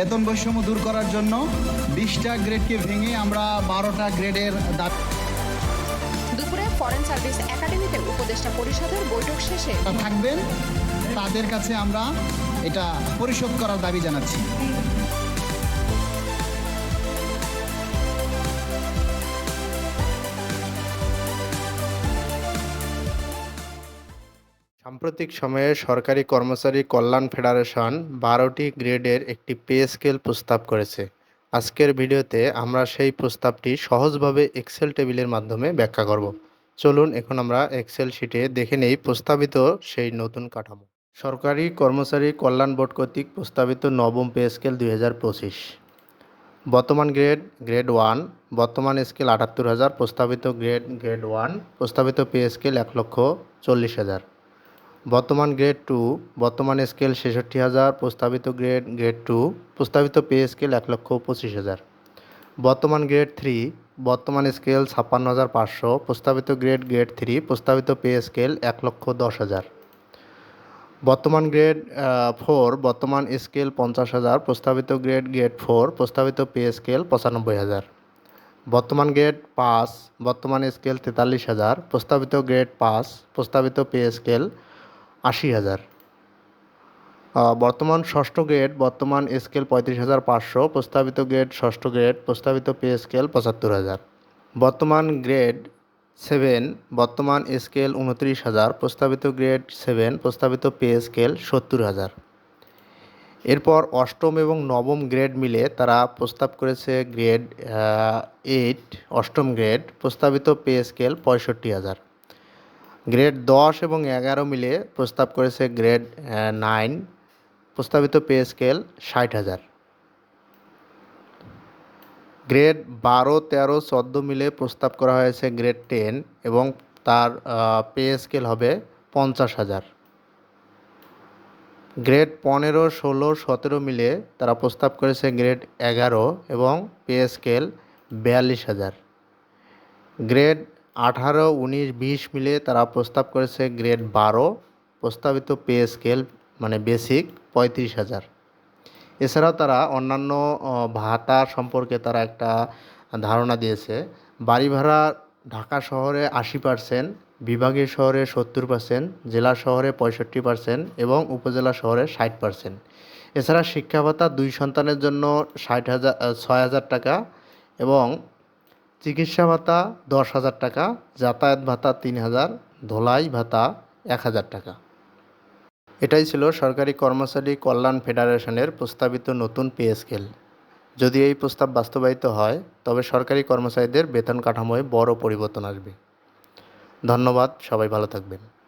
বেতন বৈষম্য দূর করার জন্য বিশটা গ্রেডকে ভেঙে আমরা বারোটা গ্রেডের দাবি দুপুরে ফরেন সার্ভিস একাডেমিতে উপদেষ্টা পরিষদের বৈঠক শেষে থাকবেন। তাদের কাছে আমরা এটা পরিশোধ করার দাবি জানাচ্ছি। সাম্প্রতিক সময়ে সরকারি কর্মচারী কল্যাণ ফেডারেশন বারোটি গ্রেডের একটি পে স্কেল প্রস্তাব করেছে। আজকের ভিডিওতে আমরা সেই প্রস্তাবটি সহজভাবে এক্সেল টেবিলের মাধ্যমে ব্যাখ্যা করব। চলুন এখন আমরা এক্সেল শিটে দেখে নেই প্রস্তাবিত সেই নতুন কাঠামো। সরকারি কর্মচারী কল্যাণ বোর্ড কর্তৃক প্রস্তাবিত নবম পে স্কেল দুই হাজার পঁচিশ। বর্তমান গ্রেড গ্রেড ওয়ান, বর্তমান স্কেল আটাত্তর হাজার, প্রস্তাবিত গ্রেড গ্রেড ওয়ান, প্রস্তাবিত পে স্কেল এক লক্ষ চল্লিশ হাজার। বর্তমান গ্রেড টু বর্তমান স্কেল ছেষট্টি হাজার, প্রস্তাবিত গ্রেড গ্রেড টু প্রস্তাবিত পে স্কেল এক লক্ষ পঁচিশ হাজার। বর্তমান গ্রেড থ্রি বর্তমান স্কেল ছাপ্পান্ন হাজার পাঁচশো, প্রস্তাবিত গ্রেড গ্রেড থ্রি প্রস্তাবিত পে স্কেল এক লক্ষ দশ হাজার। বর্তমান গ্রেড ফোর বর্তমান স্কেল পঞ্চাশ হাজার, প্রস্তাবিত গ্রেড গ্রেড ফোর প্রস্তাবিত পে স্কেল পঁচানব্বই হাজার। বর্তমান গ্রেড পাঁচ, বর্তমান স্কেল তেতাল্লিশ হাজার, প্রস্তাবিত গ্রেড পাঁচ, প্রস্তাবিত পে স্কেল আশি হাজার। বর্তমান ষষ্ঠ গ্রেড, বর্তমান স্কেল পঁয়ত্রিশ হাজার পাঁচশো, প্রস্তাবিত গ্রেড ষষ্ঠ গ্রেড, প্রস্তাবিত পে স্কেল পঁচাত্তর হাজার। বর্তমান গ্রেড সেভেন, বর্তমান স্কেল উনত্রিশ হাজার, প্রস্তাবিত গ্রেড সেভেন, প্রস্তাবিত পে স্কেল সত্তর হাজার। এরপর অষ্টম এবং নবম গ্রেড মিলে তারা প্রস্তাব করেছে গ্রেড এইট, অষ্টম গ্রেড, প্রস্তাবিত পে স্কেল পঁয়ষট্টি হাজার। গ্রেড দশ এবং এগারো মিলে প্রস্তাব করেছে গ্রেড নাইন। প্রস্তাবিত পে স্কেল ষাট হাজার। গ্রেড বারো, তেরো, চোদ্দ মিলে প্রস্তাব করা হয়েছে গ্রেড টেন এবং তার পে স্কেল হবে পঞ্চাশ হাজার। গ্রেড পনেরো, ষোলো, সতেরো মিলে তারা প্রস্তাব করেছে গ্রেড এগারো এবং পে স্কেল বিয়াল্লিশ হাজার। গ্রেড আঠারো, উনিশ, বিশ মিলে তারা প্রস্তাব করেছে গ্রেড বারো, প্রস্তাবিত পে স্কেল মানে বেসিক, পঁয়ত্রিশ হাজার। এছাড়াও তারা অন্যান্য ভাতা সম্পর্কে তারা একটা ধারণা দিয়েছে। বাড়ি ভাড়া ঢাকা শহরে আশি পার্সেন্ট, বিভাগীয় শহরে সত্তর পার্সেন্ট, জেলা শহরে পঁয়ষট্টি পার্সেন্ট এবং উপজেলা শহরে ষাট পার্সেন্ট। এছাড়া শিক্ষা ভাতা দুই সন্তানের জন্য ষাট হাজার, ছয় হাজার টাকা এবং চিকিৎসা ভাতা দশ হাজার টাকা, যাতায়াত ভাতা তিন হাজার, ধোলাই ভাতা এক হাজার টাকা। এটাই ছিল সরকারি কর্মচারী কল্যাণ ফেডারেশনের প্রস্তাবিত নতুন পে স্কেল। যদি এই প্রস্তাব বাস্তবায়িত হয়, তবে সরকারি কর্মচারীদের বেতন কাঠামোয় বড় পরিবর্তন আসবে। ধন্যবাদ, সবাই ভালো থাকবেন।